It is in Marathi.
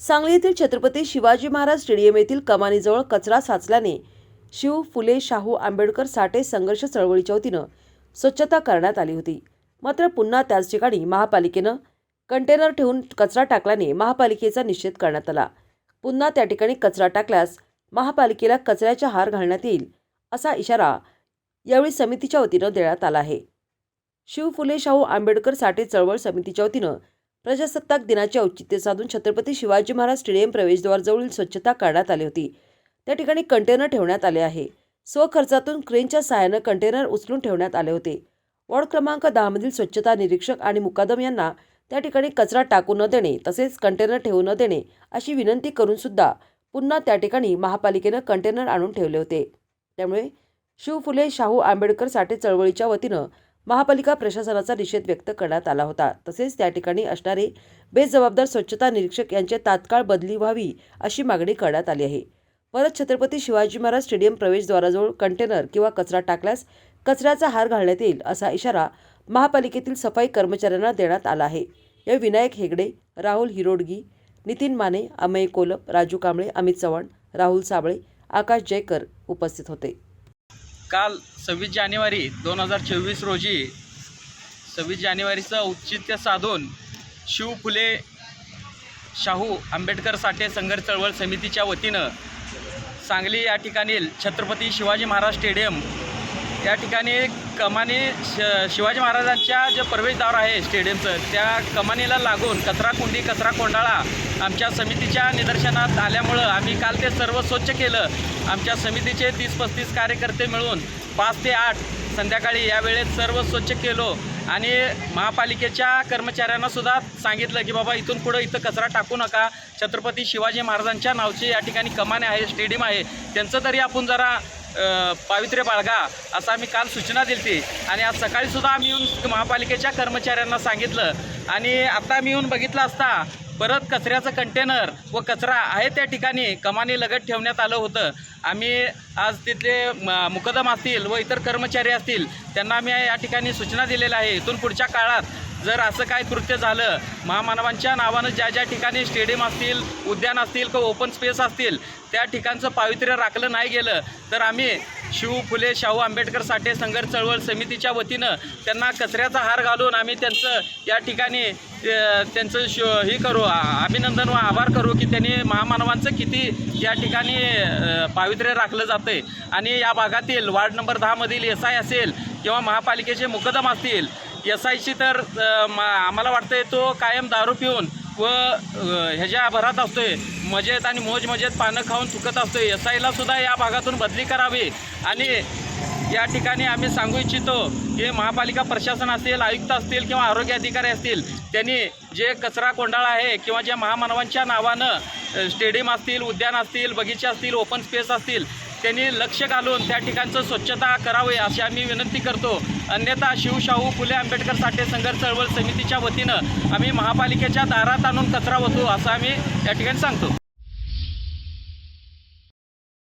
सांगली येथील छत्रपती शिवाजी महाराज स्टेडियम येथील कमानीजवळ कचरा साचल्याने शिव फुले शाहू आंबेडकर साठे संघर्ष चळवळीच्या वतीनं स्वच्छता करण्यात आली होती. मात्र पुन्हा त्याच ठिकाणी महापालिकेनं कंटेनर ठेवून कचरा टाकल्याने महापालिकेचा निषेध करण्यात आला. पुन्हा त्या ठिकाणी कचरा टाकल्यास महापालिकेला कचऱ्याचा हार घालण्यात येईल असा इशारा यावेळी समितीच्या वतीनं देण्यात आला आहे. शिव फुले शाहू आंबेडकर साठे चळवळ समितीच्या वतीनं प्रजासत्ताक दिनाचे औचित्य साधून छत्रपती शिवाजी महाराज स्टेडियम प्रवेशद्वारजवळील स्वच्छता करण्यात आली होती. त्या ठिकाणी कंटेनर ठेवण्यात आले आहे. स्वखर्चातून क्रेनच्या सहाय्यानं कंटेनर उचलून ठेवण्यात आले होते. वॉर्ड क्रमांक दहामधील स्वच्छता निरीक्षक आणि मुकादम यांना त्या ठिकाणी कचरा टाकू न देणे तसेच कंटेनर ठेवू न देणे अशी विनंती करूनसुद्धा पुन्हा त्या ठिकाणी महापालिकेनं कंटेनर आणून ठेवले होते. त्यामुळे शिव फुले शाहू आंबेडकर साठे चळवळीच्या वतीनं महापालिका प्रशासनाचा निषेध व्यक्त करण्यात आला होता. तसेच त्या ठिकाणी असणारे बेजबाबदार स्वच्छता निरीक्षक यांची तात्काळ बदली व्हावी अशी मागणी करण्यात आली आहे. परत छत्रपती शिवाजी महाराज स्टेडियम प्रवेशद्वाराजवळ कंटेनर किंवा कचरा टाकल्यास कचऱ्याचा हार घालण्यात येईल असा इशारा महापालिकेतील सफाई कर्मचाऱ्यांना देण्यात आला आहे. या विनायक हेगडे राहुल हिरोडगी नितीन माने अमय कोलप राजू कांबळे अमित चव्हाण राहुल साबळे आकाश जयकर उपस्थित होते. काल सव्वीस जानेवारी दोन हजार चोवीस रोजी सव्वीस जानेवारीचं औचित्य साधून शिव फुले शाहू आंबेडकर साठे संघर्ष चळवळ समितीच्या वतीनं सांगली या ठिकाणी छत्रपती शिवाजी महाराज स्टेडियम या ठिकाणी कमानी श शिवाजी महाराजांच्या जे प्रवेशद्वार आहे स्टेडियमचं त्या कमानीला लागून कचरा कुंडी कचरा कोंडाळा आमच्या समितीच्या निदर्शनात आल्यामुळं आम्ही काल ते सर्व स्वच्छ केलं. आमच्या समितीचे तीस पस्तीस कार्यकर्ते मिळून पाच ते आठ संध्याकाळी या वेळेत सर्व स्वच्छ केलो. आणि महापालिकेच्या कर्मचाऱ्यांना सुद्धा सांगितलं की बाबा इथून पुढं इथं कचरा टाकू नका. छत्रपती शिवाजी महाराजांच्या नावचे या ठिकाणी कमाने आहे स्टेडियम आहे. त्यांचं तरी आपण जरा पावित्र्य बाळगा असं आम्ही काल सूचना दिली आणि आज सकाळीसुद्धा आम्ही येऊन महापालिकेच्या कर्मचाऱ्यांना सांगितलं. आणि आता आम्ही येऊन बघितलं असता परत कचऱ्याचं कंटेनर व कचरा आहे त्या ठिकाणी कमानी लगत ठेवण्यात आलं होतं. आम्ही आज तिथले म- मुकदम असतील व इतर कर्मचारी असतील त्यांना आम्ही या ठिकाणी सूचना दिलेल्या आहे. इथून पुढच्या काळात जर असं काय कृत्य झालं महामानवांच्या नावानं ज्या ज्या ठिकाणी स्टेडियम असतील उद्यान असतील किंवा ओपन स्पेस असतील त्या ठिकाणचं पावित्र्य राखलं नाही गेलं तर आम्ही शिव फुले शाहू आंबेडकर साठे संघर्ष चळवळ समितीच्या वतीनं त्यांना कचऱ्याचा हार घालून आम्ही त्यांचं या ठिकाणी त्यांचं श हे करू अभिनंदन व आभार करू की त्यांनी महामानवांचं किती या ठिकाणी पावित्र्य राखलं जातं आहे आणि या भागातील वार्ड नंबर दहामधील एस आय असेल किंवा महापालिकेचे मुकदम असतील एस आयची तर मा आम्हाला वाटतंय तो कायम दारू पिऊन व ह्याच्या भरात असतोय. मजेत आणि मोज मजेत पानं खाऊन चुकत असतोय. एस आयला सुद्धा या भागातून बदली करावी. आणि या ठिकाणी आम्ही सांगू इच्छितो की महापालिका प्रशासन असेल आयुक्त असतील किंवा आरोग्य अधिकारी असतील त्यांनी जे कचरा कोंडाळा आहे किंवा ज्या महामानवांच्या नावानं स्टेडियम असतील उद्यान असतील बगीचे असतील ओपन स्पेस असतील त्यांनी लक्ष घालून त्या ठिकाणचं स्वच्छता करावे अशी आम्ही विनंती करतो. अन्यथा शिवशाहू फुले आंबेडकर साठे संघर्ष चळवळ समितीच्या वतीनं आम्ही महापालिकेच्या दारात आणून कचरा होतो असं आम्ही या ठिकाणी सांगतो.